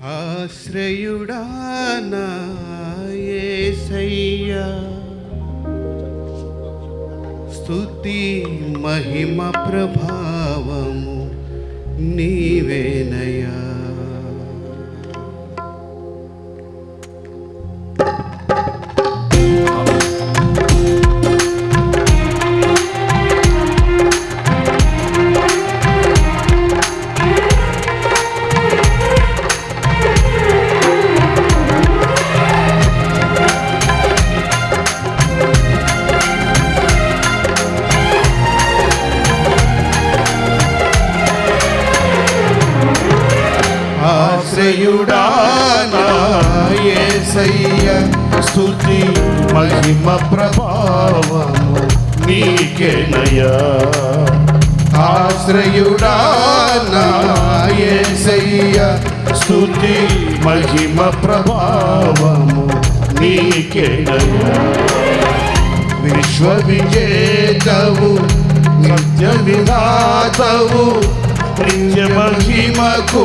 ఆశ్రయుడా స్తుతి మహిమ ప్రభావము నీవే ఆశ్రయుడా నా యేసయ్య స్తుతి మహిమ ప్రభావము నీకేనయ్యా ఆశ్రయుడా నా స్థుతి మహిమ ప్రభావము నీకేనయ్యా విశ్వ విజేతవు నిత్య విధాతవు నిత్య మహిమకు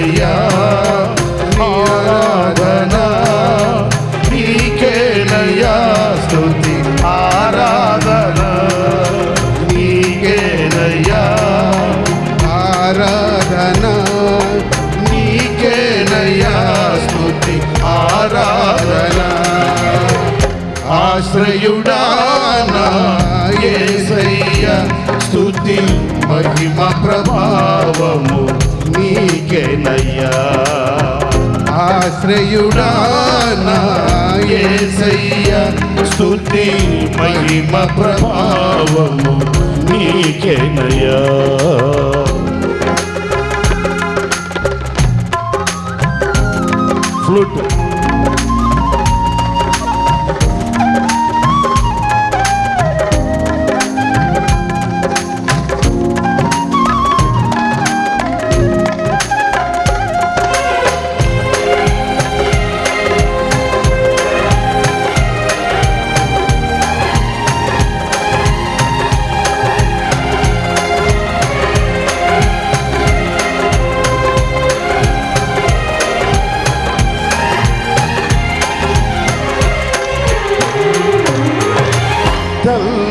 నీకేనయ్యా ఆరాధన నీకేనయ్యా స్తుతి ఆరాధన నీకేనయ్యా ఆరాధన నీకేనయ్యా స్తుతి ఆరాధన. ఆశ్రయుడా స్తుతి మహిమ ప్రభావము. నీకేనయ్యా ఆశ్రయుడా నా యేసయ్య స్తుతి మహిమ ప్రభావము నీకేనయ్యా. ఫ్లూట్.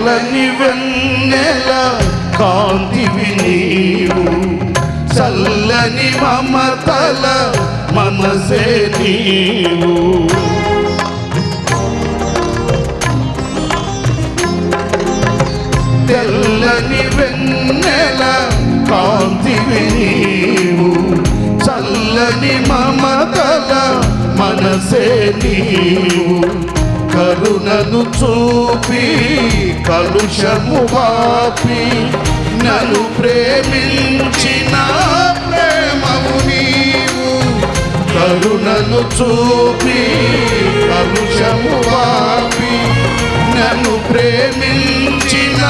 చల్లని వెన్నెల కాంతివి నీవు. చల్లని మమతల మనసే నీవు. తెల్లని వెన్నెల కాంతివి నీవు. చల్లని మమతల మనసే నీవు. కరుణను చూపి కలుషము వాపి నన్ను ప్రేమించిన ప్రేమము నీవు. కరుణను చూపి కలుషము వాపి నన్ను ప్రేమించిన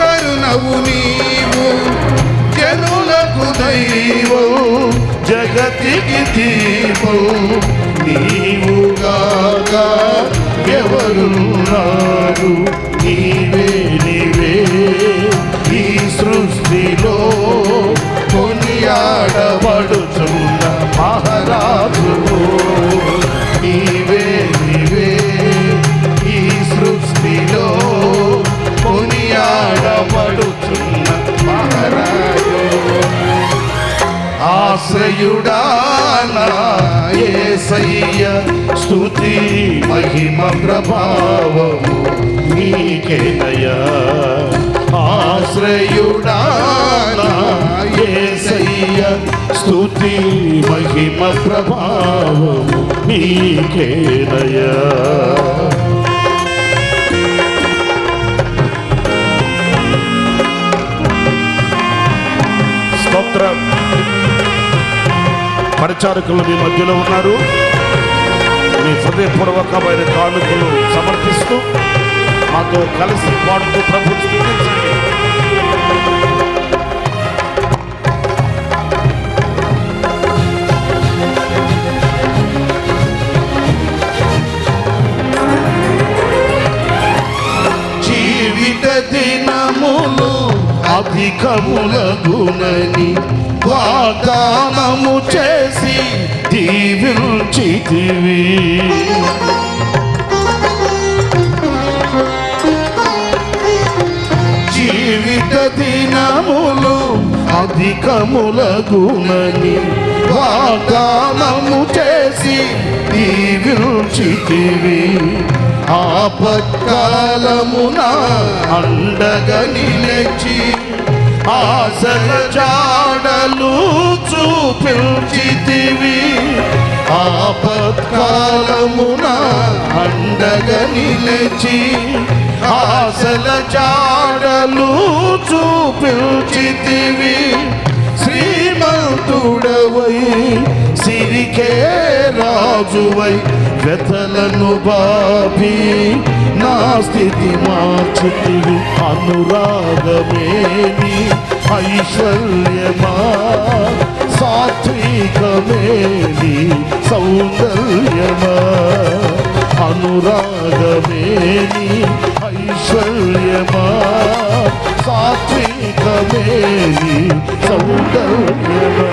కరుణవు నీవు. జనులకు దైవం జగతికి దీపం నీవుగాక ఎవరున్నారు నీవే నీవే ఈ సృష్టిలో ఆశ్రయుడా నా యేసయ్య స్తుతి మహిమ ప్రభావము నీకేనయ్యా ఆశ్రయుడా నా యేసయ్య స్తుతి మహిమ ప్రభావము నీకేనయ్యా పరిచారకులు మీ మధ్యలో ఉన్నారు. మీ హృదయపూర్వకమైన కానుకలు సమర్పిస్తూ మాతో కలిసి పాడుతూ ప్రభు అధికములగునని వాగ్దానము చేసి దీవించితివి. జీవిత దినములు అధికములగునని వాగ్దానము చేసి దీవించితివి. ఆపత్కాలమున అండగా నిలిచి ఆశల జాడలు చూపించితివి. ఆపత్కాలమున అండగా నిలిచి ఆశల జాడలు చూపించితివి. శ్రీమంతుడవై సిరికే రాజువై వ్యతలను బాపి నా స్థితి మార్చితివి. అనురాగమేని ఐశ్వర్యమా? సాత్వికమేని సౌందర్యమా? అనురాగమేని ఐశ్వర్యమా సాత్వికమేని సౌందర్యమా?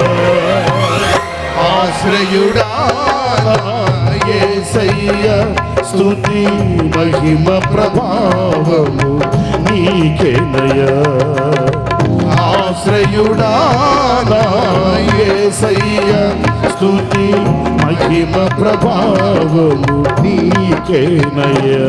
ఆశ్రయుడా ఏసయ్య స్తుతి మహిమ ప్రభావము నీకేనయ్యా ఆశ్రయుడా ఏసయ్య స్తుతి మహిమ ప్రభావము నీకేనయ్యా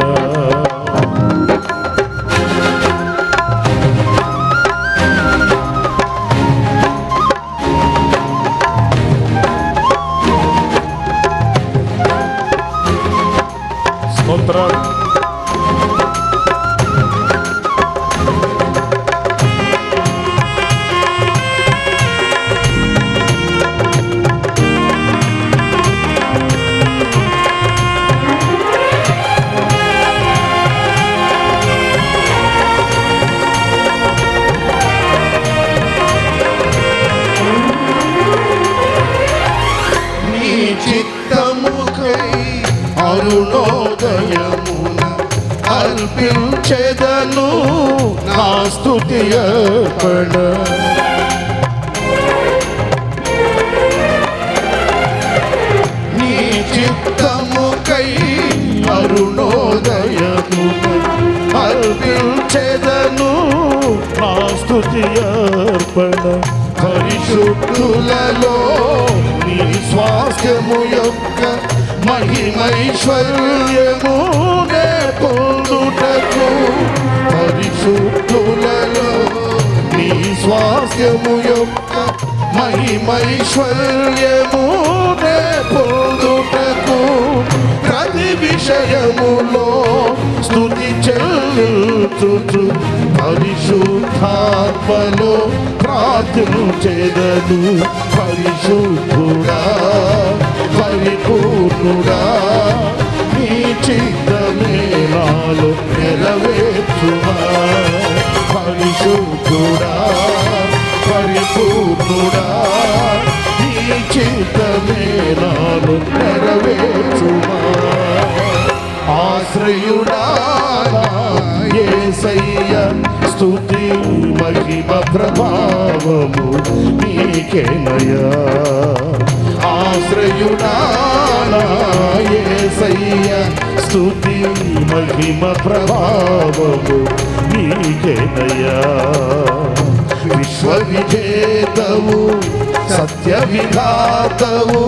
అర్పించెదను నా స్థుతి అర్పణ నీ చిత్తముకై అరుణోదయము అర్పించెదను నా స్థుతి అర్పణ పరిశుద్ధులలో నీ స్వాస్థ్యము యొక్క మహిమైశ్వర్యము నే పొందుటకు పరిశుద్ధులలో నీ స్వాస్థ్యము యొక్క మహిమైశ్వర్యము పొందుటకు ప్రతి విషయములో స్థుతి చెల్లుచు పరిశుద్ధాత్మలో ప్రార్థించెదను పరిశుద్ధుడా పరిపూర్ణుడా చిత్తమే నెరవేర్చుమా. ఆశ్రయుడా ఏసయ్య స్తుతి మహిమ ప్రభావము నీకేనయా ఆశ్రయుడా ఏసయ్య స్థుతి మహిమ ప్రభావము నీకేనయా విశ్వవిజేతవు సత్య విధాతవు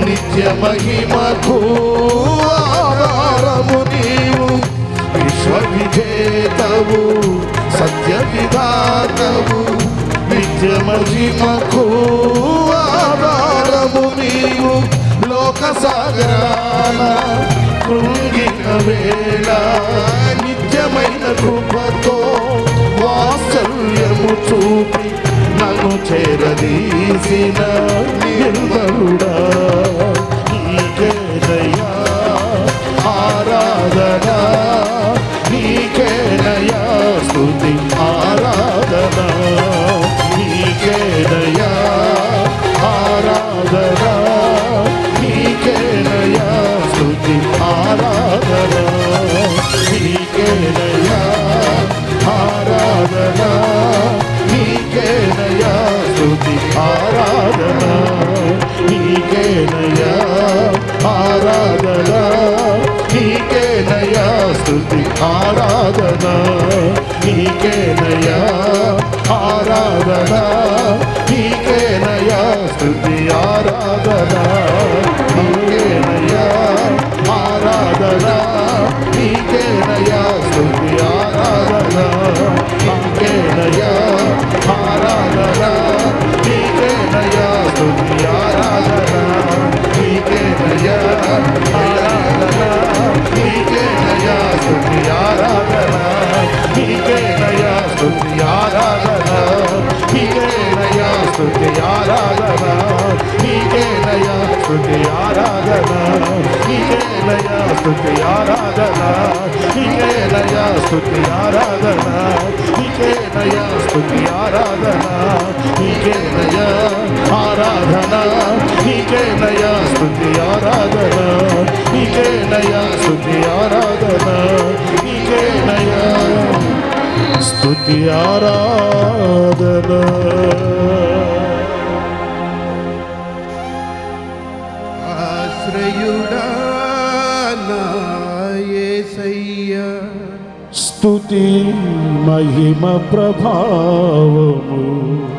నిత్య మహిమకు ఆధారము నీవు. విశ్వవిజేతవు సత్య విధాతవు నిత్య మహిమకు ఆధారము నీవు. లోక సాగరాన కృంగిన వేళ నిత్యమైన కృపతో వాస చేరదీసిన నిర్మరుడ 나 స్థుతి ఆరాధన నీకేలయ స్థుతి ఆరాధన నీకేలయ స్థుతి ఆరాధన నీకేలయ స్థుతి ఆరాధన నీకేలయ ఆరాధన నీకేలయ స్థుతి ఆరాధన నీకేలయ స్థుతి ఆరాధన నీకేలయ స్థుతి ఆరాధన స్తుతి మహిమ ప్రభావము నీవేనయ్యా